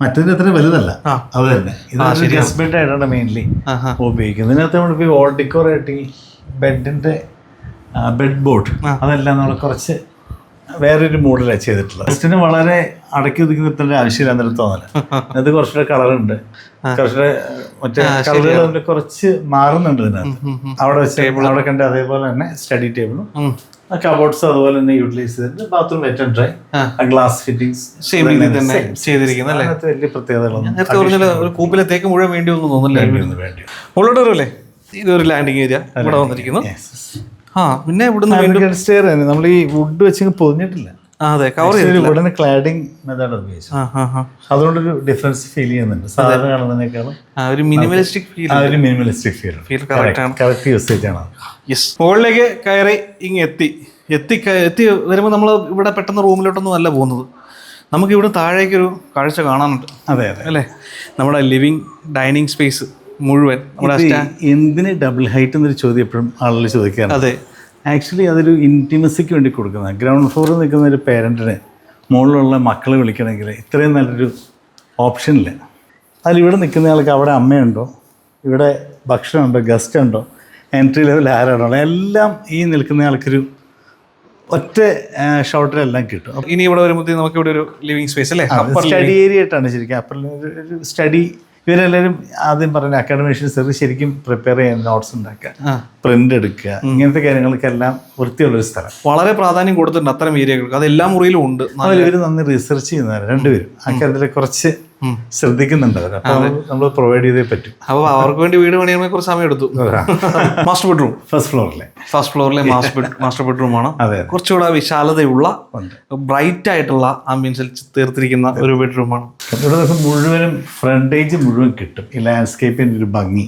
മറ്റേതിന് അത്ര വലുതല്ല. അത് തന്നെ. ഇത് ആയിട്ടാണ് മെയിൻലി. ഉപയോഗിക്കുന്നത് ഇതിനകത്ത് നമ്മളിപ്പോൾ ഈ ഓൾ ആയിട്ട് ഈ ബെഡിന്റെ ബെഡ് ബോർഡ് അതെല്ലാം നമ്മൾ കുറച്ച് വേറൊരു മൂഡിലാണ് ചെയ്തിട്ടുള്ളത്. ഗസ്റ്റിന് വളരെ അടക്കി ഒതുക്കി നിർത്തേണ്ട ആവശ്യമില്ല എന്നൊരു തോന്നല. അത് കുറച്ചുകൂടെ കളറുണ്ട് കുറച്ചുകൂടെ മറ്റേ കളറുകൾ കുറച്ച് മാറുന്നുണ്ട് ഇതിനകത്ത്. അവിടെ വെച്ച് അവിടെ കണ്ട അതേപോലെ തന്നെ സ്റ്റഡി ടേബിളും കബോർഡ്സ് അതുപോലെ തന്നെ യൂട്ടിലൈസ് ചെയ്തിട്ട് bathroom wet and dry glass fittings Same രീതിയിൽ തന്നെ ചെയ്തിരിക്കുന്നത് അല്ലേ? വലിയ പ്രത്യേകതകളൊന്നും നേരത്തെ പറഞ്ഞാൽ ഒരു കൂപ്പിലെ തേക്ക് മുഴുവൻ വേണ്ടി ഒന്നും തോന്നില്ല വേണ്ടി മുകളിലോട്ട് വരുമല്ലേ ഇതൊരു ലാൻഡിങ് ഏരിയ ഇവിടെ വന്നിരിക്കുന്നു. ആ പിന്നെ ഇവിടുന്ന് സ്റ്റെയർ തന്നെ. നമ്മൾ ഈ വുഡ് വെച്ച് പൊതിഞ്ഞിട്ടില്ല. അതെ കവർ മെത്തേഡ് ഉപയോഗിച്ചത്. അതുകൊണ്ടൊരു ഡിഫറൻസ് ഫീൽ ചെയ്യുന്നുണ്ട്. സാധാരണ കാണുന്നതിനേക്കാളും ഒരു മിനിമലിസ്റ്റിക് ഫീൽ ആ ഒരു minimalistic feel feel. Correct usage ആണ്. യെസ് മുകളിലേക്ക് കയറി ഇങ്ങ് എത്തി. എത്തി എത്തി വരുമ്പോൾ നമ്മൾ ഇവിടെ പെട്ടെന്ന് റൂമിലോട്ടൊന്നും അല്ല പോകുന്നത്. നമുക്ക് ഇവിടെ താഴേക്കൊരു കാഴ്ച കാണാനുണ്ട്. അതെ അതെ. അല്ലേ? നമ്മുടെ ലിവിങ് ഡൈനിങ് സ്പേസ് മുഴുവൻ. നമ്മുടെ എന്തിന് ഡബിൾ ഹൈറ്റ് എന്നൊരു ചോദ്യം എപ്പോഴും ആളുകൾ ചോദിക്കാറ് അതെ. ആക്ച്വലി അതൊരു ഇന്റിമസിക്ക് വേണ്ടി കൊടുക്കുന്നത് ഗ്രൗണ്ട് ഫ്ലോറിൽ നിൽക്കുന്ന ഒരു പേരന്റിന് മുകളിലുള്ള മക്കളെ വിളിക്കണമെങ്കിൽ ഇത്രയും നല്ലൊരു ഓപ്ഷനില്ല അതിലിവിടെ നിൽക്കുന്നയാൾക്ക് അവിടെ അമ്മയുണ്ടോ? ഇവിടെ ഭക്ഷണമുണ്ടോ? ഗസ്റ്റ് ഉണ്ടോ? എൻട്രി ലെവൽ ആരാണോ? എല്ലാം ഈ നിൽക്കുന്ന ആൾക്കൊരു ഒറ്റ ഷോട്ടിലെല്ലാം കിട്ടും. ഇനി ഇവിടെ വരുമ്പോഴത്തേക്ക് നമുക്ക് ഇവിടെ ഒരു ലിവിങ് സ്പേസ് അല്ലേ? സ്റ്റഡി ഏരിയ ആയിട്ടാണ് ശരിക്കും. അപ്പം ഒരു സ്റ്റഡി ഇവരെല്ലാവരും ആദ്യം പറഞ്ഞ അക്കാഡമിഷ്യൻസ് ശരിക്കും പ്രിപ്പയർ ചെയ്യാൻ നോട്ട്സ് ഉണ്ടാക്കുക പ്രിന്റ് എടുക്കുക ഇങ്ങനത്തെ കാര്യങ്ങൾക്കെല്ലാം വൃത്തിയുള്ളൊരു സ്ഥലം. വളരെ പ്രാധാന്യം കൊടുത്തിട്ടുണ്ട് അത്തരം ഏരിയകൾക്ക് അത് എല്ലാ മുറിയിലും ഉണ്ട്. ഇവർ നന്ദി റിസർച്ച് ചെയ്യുന്നവരാണ് രണ്ടുപേരും. അക്കാര്യത്തിൽ കുറച്ച് ശ്രദ്ധിക്കുന്നുണ്ട്. അപ്പോൾ നമ്മൾ പ്രൊവൈഡ് ചെയ്തേ പറ്റും. അപ്പോൾ അവർക്ക് വേണ്ടി വീട് പണിയാൻ കുറച്ച് സമയം എടുത്തു. മാസ്റ്റർ ബെഡ്റൂം ഫസ്റ്റ് ഫ്ലോറിലെ ഫസ്റ്റ് ഫ്ലോറിലെ മാസ്റ്റർ മാസ്റ്റർ ബെഡ്റൂം ആണ്. കുറച്ചുകൂടെ വിശാലതയുള്ള ബ്രൈറ്റ് ആയിട്ടുള്ള ആംബിയൻസിൽ തീർത്തിരിക്കുന്ന ഒരു ബെഡ്റൂം ആണ്. ഇവിടെ നമുക്ക് മുഴുവനും ഫ്രണ്ടേജ് മുഴുവൻ കിട്ടും. ഈ ലാൻഡ്സ്കേപ്പിന്റെ ഒരു ഭംഗി.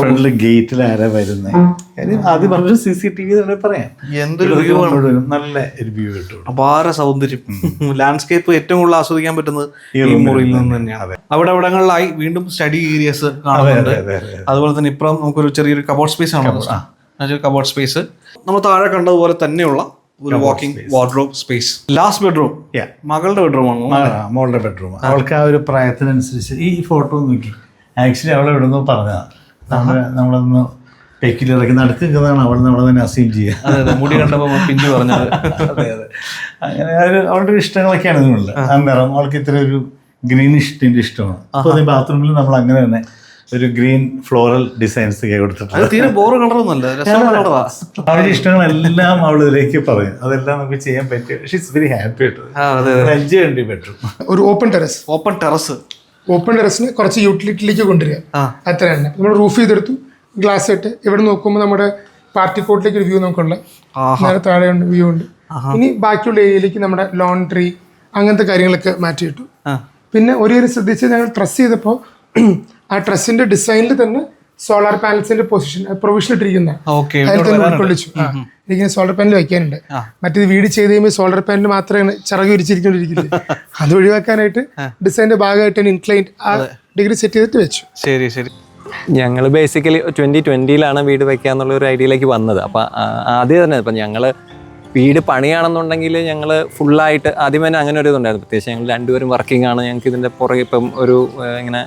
ഫ്രണ്ടിൽ ഗേറ്റിൽ ആരാ വരുന്നത് കാര്യം ആദ്യം പറഞ്ഞു സി സി ടി വി തന്നെ പറയാം. എന്തൊരു വ്യൂ ആണ്. നല്ല വ്യൂ കിട്ടും. അപാര സൗന്ദര്യം. ലാൻഡ്സ്കേപ്പ് ഏറ്റവും കൂടുതൽ ആസ്വദിക്കാൻ പറ്റുന്നത് ഈ മുറിയിൽ നിന്ന് തന്നെയാണ്. അവിടെ അവിടങ്ങളിലായി വീണ്ടും സ്റ്റഡി ഏരിയസ് കാണുന്നുണ്ട്. അതെ, അതെ, അതെ. അതുപോലെ തന്നെ ഇപ്പം നമുക്കൊരു ചെറിയൊരു കബോർഡ് സ്പേസ് ആണ് കബോർഡ് സ്പേസ് നമ്മൾ താഴെ കണ്ടതുപോലെ തന്നെയുള്ള ഒരു walking wardrobe space last bedroom. മകളുടെ ബെഡ്റൂം ആണ്? മകളുടെ മോളുടെ ബെഡ്റൂം അവൾക്ക് ആ ഒരു പ്രായത്തിനനുസരിച്ച് ഈ ഫോട്ടോ നോക്കി. ആക്ച്വലി അവളെ ഇവിടെ നിന്ന് പറഞ്ഞതാണ് നമ്മൾ നമ്മളൊന്ന് പെക്കിലിറക്കി നടക്ക് നിൽക്കുന്നതാണ് അവൾ നമ്മളെ തന്നെ അസീം ചെയ്യുക. അതെ മുടി കണ്ടപ്പോൾ പിഞ്ചു പറഞ്ഞത്. അതെ അതെ. അങ്ങനെ ഒരു അവളുടെ ഇഷ്ടങ്ങളൊക്കെയാണ് ഇതിനുള്ളത്. ആ. നിറം. അവൾക്ക് ഇത്ര ഒരു ഗ്രീൻ ഇഷ്ടത്തിന്റെ ഇഷ്ടമാണ്. അപ്പോൾ ബാത്റൂമിൽ നമ്മൾ അങ്ങനെ തന്നെ ഒരു ഗ്രീൻ ഫ്ലോറൽ ഡിസൈൻസ് ഒക്കെ കൊടുത്തിട്ടുണ്ട്. തീരെ ബോറ് കളറൊന്നുമല്ല അവരുടെ ഇഷ്ടങ്ങളെല്ലാം അവൾ ഇതിലേക്ക് പറയും. അതെല്ലാം നമുക്ക് ചെയ്യാൻ പറ്റും ഷീസ് വെരി ഹാപ്പി ആയിട്ട്. എൻജോയ് ചെയ്യേണ്ടി പറ്റും. ഒരു open terrace open terrace open ടെറസിന് കുറച്ച് യൂട്ടിലിറ്റിയിലേക്ക് കൊണ്ടുവരിക. അത്ര തന്നെ. നമ്മൾ റൂഫ് ചെയ്തെടുത്തു. ഗ്ലാസ് ഇട്ട്. ഇവിടെ നോക്കുമ്പോൾ നമ്മുടെ പാർട്ടി കോട്ടിലേക്ക് ഒരു വ്യൂ നമുക്കുള്ള. നേരെ താഴെ ഉണ്ട് വ്യൂ ഉണ്ട്. ഇനി ബാക്കിയുള്ള ഏരിയയിലേക്ക് നമ്മുടെ ലോണ്ട്രി അങ്ങനത്തെ കാര്യങ്ങളൊക്കെ മാറ്റിയിട്ടു ആ. പിന്നെ ഒരു കാര്യം ശ്രദ്ധിച്ച് ഞങ്ങൾ ട്രസ് ചെയ്തപ്പോൾ ആ ട്രസ്സിന്റെ ഡിസൈനിൽ തന്നെ സോളാർ പാനൽസിന്റെ പൊസിഷൻ പ്രൊവിഷൻ ഇട്ടിരിക്കുന്ന ഓക്കെ അതിൽ തന്നെ ഉൾക്കൊള്ളിച്ചു. ആ. സോളർ പാനൽ വെക്കാനുണ്ട് മറ്റേത് വീട് ചെയ്ത് കഴിയുമ്പോൾ സോളർ പാനൽ മാത്രമേ ചിറക് വിരിച്ചിരിക്കൊണ്ടിരിക്കുന്നത് അത് ഒഴിവാക്കാനായിട്ട് ഡിസൈന്റെ ഭാഗമായിട്ട് ഇൻക്ലൈൻഡ് ആ ഡിഗ്രി സെറ്റ് ചെയ്തിട്ട് വെച്ചു. ശരി ശരി. ഞങ്ങൾ ബേസിക്കലി ട്വന്റി ട്വന്റിയിലാണ് വീട് വെക്കാന്നുള്ള ഒരു ഐഡിയയിലേക്ക് വന്നത് അപ്പോൾ ആദ്യം തന്നെ ഇപ്പം ഞങ്ങൾ വീട് പണിയാണെന്നുണ്ടെങ്കിൽ ഞങ്ങൾ ഫുള്ളായിട്ട് ആദ്യം തന്നെ അങ്ങനെ ഒരു ഇതുണ്ടായിരുന്നു. പ്രത്യേകിച്ച് ഞങ്ങൾ രണ്ടുപേരും വർക്കിംഗ് ആണ്. ഞങ്ങൾക്ക് ഇതിന്റെ പുറകെ ഇപ്പം ഒരു ഇങ്ങനെ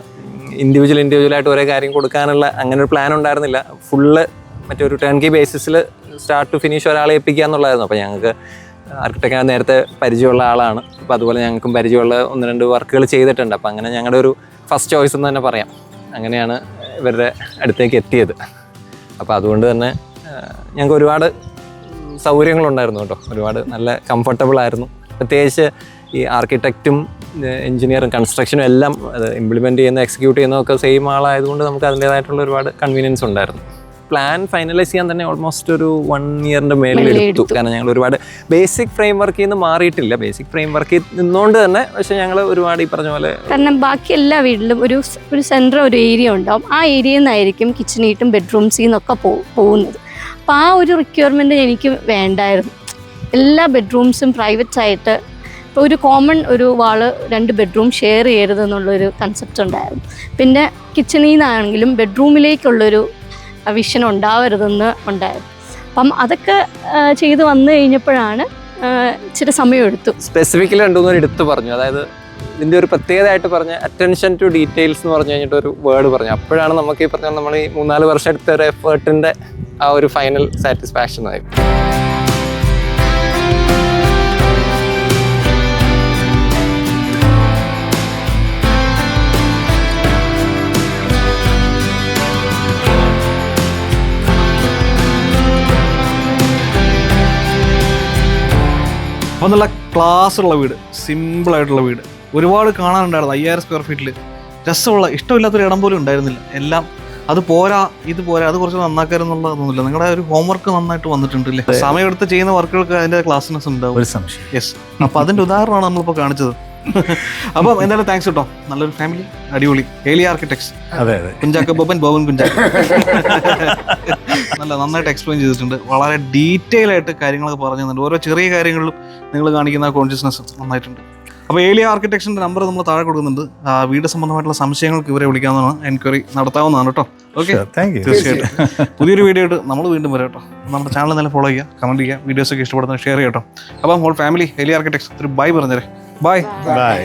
ഇൻഡിവിജ്വൽ ഇൻഡിവിജ്വലായിട്ട് ഓരോ കാര്യം കൊടുക്കാനുള്ള അങ്ങനെ ഒരു പ്ലാൻ ഉണ്ടായിരുന്നില്ല. ഫുള്ള് മറ്റൊരു ടേൺ കെ ബേസിസിൽ സ്റ്റാർട്ട് ടു ഫിനിഷ് ഒരാളെ ഏൽപ്പിക്കുക എന്നുള്ളതായിരുന്നു. അപ്പോൾ ഞങ്ങൾക്ക് ആർക്കിടെക്കാൻ നേരത്തെ പരിചയമുള്ള ആളാണ്. അപ്പോൾ അതുപോലെ ഞങ്ങൾക്കും പരിചയമുള്ള ഒന്ന് രണ്ട് വർക്കുകൾ ചെയ്തിട്ടുണ്ട്. അപ്പോൾ അങ്ങനെ ഞങ്ങളുടെ ഒരു ഫസ്റ്റ് ചോയ്സ് എന്ന് തന്നെ പറയാം. അങ്ങനെയാണ് ഇവരുടെ അടുത്തേക്ക് എത്തിയത്. അപ്പോൾ അതുകൊണ്ട് തന്നെ ഞങ്ങൾക്ക് ഒരുപാട് സൗകര്യങ്ങളുണ്ടായിരുന്നു കേട്ടോ. ഒരുപാട് നല്ല കംഫർട്ടബിൾ ആയിരുന്നു. പ്രത്യേകിച്ച് ഈ ആർക്കിടെക്റ്റും എഞ്ചിനീയറും കൺസ്ട്രക്ഷനും എല്ലാം അത് ഇംപ്ലിമെന്റ് ചെയ്യുന്ന എക്സിക്യൂട്ട് ചെയ്യുന്നതൊക്കെ സെയിം ആളായതുകൊണ്ട് നമുക്ക് അതിന്റേതായിട്ടുള്ള ഒരുപാട് കൺവീനിയൻസ് ഉണ്ടായിരുന്നു. പ്ലാൻ ഫൈനലൈസ് ചെയ്യാൻ തന്നെ ഓൾമോസ്റ്റ് ഒരു വൺ ഇയറിന്റെ മേളിൽ മേളിൽ എടുത്തു. കാരണം ഞങ്ങൾ ഒരുപാട് ബേസിക് ഫ്രെയിം വർക്കിൽ നിന്ന് മാറിയിട്ടില്ല. ബേസിക് ഫ്രെയിം വർക്കിൽ നിന്നുകൊണ്ട് തന്നെ പക്ഷെ ഞങ്ങൾ ഒരുപാട് ഈ പറഞ്ഞ പോലെ കാരണം ബാക്കി എല്ലാ വീട്ടിലും ഒരു ഒരു സെന്റർ ഒരു ഏരിയ ഉണ്ടാവും. ആ ഏരിയയിൽ നിന്നായിരിക്കും കിച്ചണീട്ടും ബെഡ്റൂംസിൽ നിന്നൊക്കെ പോകുന്നത്. അപ്പോൾ ആ ഒരു റിക്വയർമെന്റ് എനിക്ക് വേണ്ടായിരുന്നു. എല്ലാ ബെഡ്റൂംസും പ്രൈവറ്റ് ആയിട്ട് ഇപ്പോൾ ഒരു കോമൺ ഒരു വാൾ രണ്ട് ബെഡ്റൂം ഷെയർ ചെയ്യരുത് എന്നുള്ളൊരു കൺസെപ്റ്റ് ഉണ്ടായിരുന്നു. പിന്നെ കിച്ചണിൽ നിന്നാണെങ്കിലും ബെഡ്റൂമിലേക്കുള്ളൊരു വിഷൻ ഉണ്ടാവരുതെന്ന് ഉണ്ടായിരുന്നു അപ്പം അതൊക്കെ ചെയ്തു വന്നു കഴിഞ്ഞപ്പോഴാണ് ഇച്ചിരി സമയം എടുത്തു സ്പെസിഫിക്കലി രണ്ടുമൂന്ന് എടുത്തു പറഞ്ഞു. അതായത് ഇതിന്റെ ഒരു പ്രത്യേകതയായിട്ട് പറഞ്ഞ അറ്റൻഷൻ ടു ഡീറ്റെയിൽസ് എന്ന് പറഞ്ഞു കഴിഞ്ഞിട്ട് ഒരു വേർഡ് പറഞ്ഞു. അപ്പോഴാണ് നമുക്ക് ഈ പറഞ്ഞ നമ്മൾ ഈ മൂന്നാൽ വർഷം എടുത്ത ഒരു എഫേർട്ടിന്റെ ആ ഒരു ഫൈനൽ സാറ്റിസ്ഫാക്ഷൻ ആയി അപ്പോൾ നല്ല ക്ലാസ് ഉള്ള വീട് സിമ്പിളായിട്ടുള്ള വീട്. ഒരുപാട് കാണാനുണ്ടായിരുന്നു അയ്യായിരം സ്ക്വയർ ഫീറ്റിൽ രസമുള്ള ഇഷ്ടമില്ലാത്തൊരു ഇടം പോലും ഉണ്ടായിരുന്നില്ല. എല്ലാം അത് പോരാ ഇത് പോരാ അത് കുറച്ച് നന്നാക്കാരെന്നുള്ളതൊന്നുമില്ല നിങ്ങളുടെ ഒരു ഹോംവർക്ക് നന്നായിട്ട് വന്നിട്ടുണ്ട് അല്ലേ സമയമെടുത്ത് ചെയ്യുന്ന വർക്കുകൾക്ക് അതിന്റെ ക്ലാസ്നെസ് ഉണ്ടാവും. ഒരു സംശയം. യെസ് അപ്പോൾ അതിന്റെ ഉദാഹരണമാണ് നമ്മളിപ്പോൾ കാണിച്ചത്. അപ്പം എന്തായാലും താങ്ക്സ് കേട്ടോ നല്ലൊരു ഫാമിലി അടിപൊളി. ഏലി ആർക്കിടെക്ട്സ് അതെ അതെ. കുഞ്ചാക്ക ബോബൻ ബോബൻ കുഞ്ചാക്ക. നല്ല നന്നായിട്ട് എക്സ്പ്ലെയിൻ ചെയ്തിട്ടുണ്ട്. വളരെ ഡീറ്റെയിൽ ആയിട്ട് കാര്യങ്ങളൊക്കെ പറഞ്ഞു തന്നിട്ടുണ്ട്. ഓരോ ചെറിയ കാര്യങ്ങളിലും നിങ്ങൾ കാണിക്കുന്ന കോൺഷ്യസ്നെസ് നന്നായിട്ടുണ്ട്. അപ്പോൾ ഏലിയ ആർക്കിടെക്ചറിന്റെ നമ്പർ നമ്മൾ താഴെ കൊടുക്കുന്നുണ്ട്. ആ, വീട് സംബന്ധമായിട്ടുള്ള സംശയങ്ങൾക്ക് ഇവരെ വിളിക്കാവുന്നതാണ്. എൻക്വയറി നടത്താവുന്നതാണ് കേട്ടോ. ഓക്കെ താങ്ക് യു തീർച്ചയായിട്ടും. പുതിയൊരു വീഡിയോ ആയിട്ട് നമ്മൾ വീണ്ടും വരാം കേട്ടോ. നമ്മുടെ ചാനൽ നല്ല ഫോളോ ചെയ്യുക കമന്റ് ചെയ്യുക വീഡിയോസ് ഒക്കെ ഇഷ്ടപ്പെടുന്ന ഷെയർ ചെയ്യാം കേട്ടോ. അപ്പം ഹോൾ ഫാമിലി ഏലിയ ആർക്കിടെക്സ് ഒരു ബൈ പറഞ്ഞേരെ ബൈ ബൈ